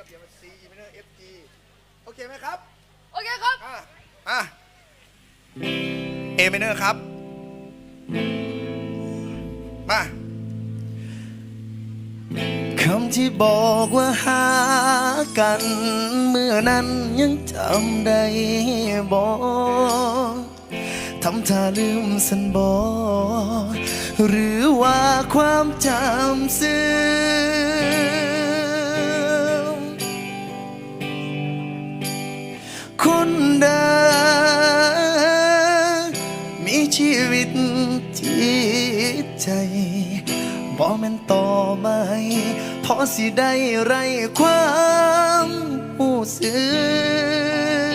ก็เปลี่ยนเป็น C E minor F G โอเคไหมครับ โอเคครับ อะอะ A minor ครับ มา คำที่บอกว่าหากัน เมื่อนั้นยังจำได้บอกทำท่าลืมสันบอหรือว่าความจำเสื่อ ชีวิตที่ใจบ่แม่นต่อไม้พอสิได้ไรความผู้สึ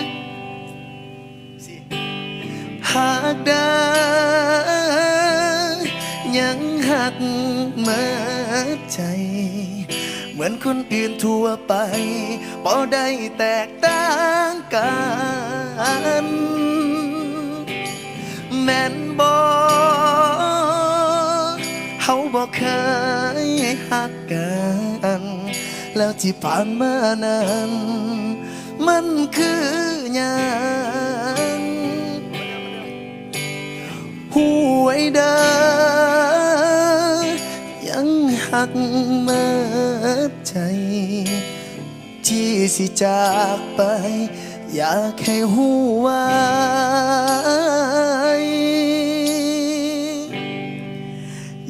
กหากได้ยังหักเมื่อใจ เหมือนคนอื่นทั่วไปบ่ได้แตกต่าง แม่นบ่เฮาบ่เคยหักกันแล้วที่ผ่านมานั้นมันคือหยังหูไว้เด้อยังหักเมื่อใจ ที่สิจากไป อยากให้หูไว้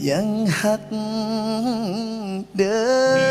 ยังหักเด้อ